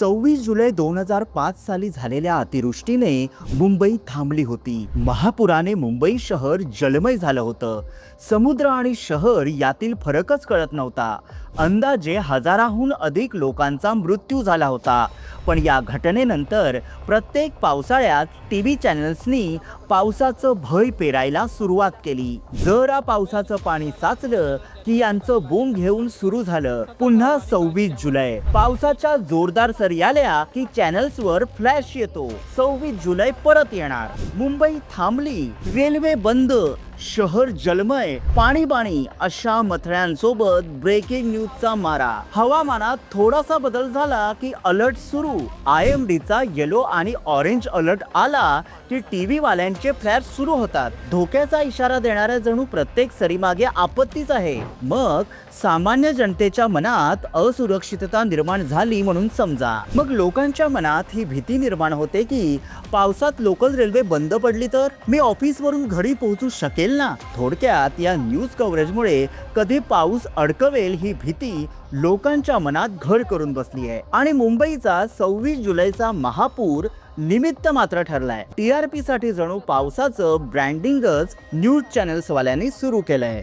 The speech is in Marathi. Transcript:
सव्वीस जुलै दोन हजार पाच साली झालेल्या अतिवृष्टीने मुंबई थांबली होती. महापुराने मुंबई शहर जलमय झालं होतं. समुद्र आणि शहर यातील फरकच कळत नव्हता. अंदाजे हजाराहून अधिक लोकांचा मृत्यू झाला होता. पण या घटनेनंतर प्रत्येक पावसाळ्यात टी व्ही चॅनल्सनी पावसाचं भय पेरायला सुरुवात केली. जरा पावसाचं पाणी साचलं की यांचं बोंब घेऊन सुरू झालं. पुन्हा सव्वीस जुलै. पावसाच्या जोरदार सर आल्या की चॅनल्सवर फ्लॅश येतो. सव्वीस जुलै परत येणार. मुंबई थांबली. रेल्वे बंद. शहर जलमय पाणी पाणी अशा मथळ्यांसोबत ब्रेकिंग न्यूजचा मारा. हवामानात थोडासा बदल झाला की अलर्ट सुरू. आय एम डीचा येलो आणि ऑरेंज अलर्ट आला की टीव्ही वाल्यांचे फ्लॅश सुरू होतात. धोक्याचा इशारा देणाऱ्या जणू प्रत्येक सरीमागे आपत्तीच आहे. मग सामान्य जनतेच्या मनात असुरक्षितता निर्माण झाली म्हणून समजा. मग लोकांच्या मनात ही भीती निर्माण होते की पावसात लोकल रेल्वे बंद पडली तर? मी ऑफिसवरून घरी पोहोचू शकेल ना? थोडक्यात या न्यूज कव्हरेजमुळे कधी पाऊस अडकवेल ही भीती लोकांच्या मनात घर करून बसली आहे. आणि मुंबईचा सव्वीस जुलैचा महापूर निमित्त मात्र ठरलाय. टी आर पी साठी जणू पावसाचं ब्रँडिंगच न्यूज चॅनेल्सवाल्यांनी सुरू केलंय.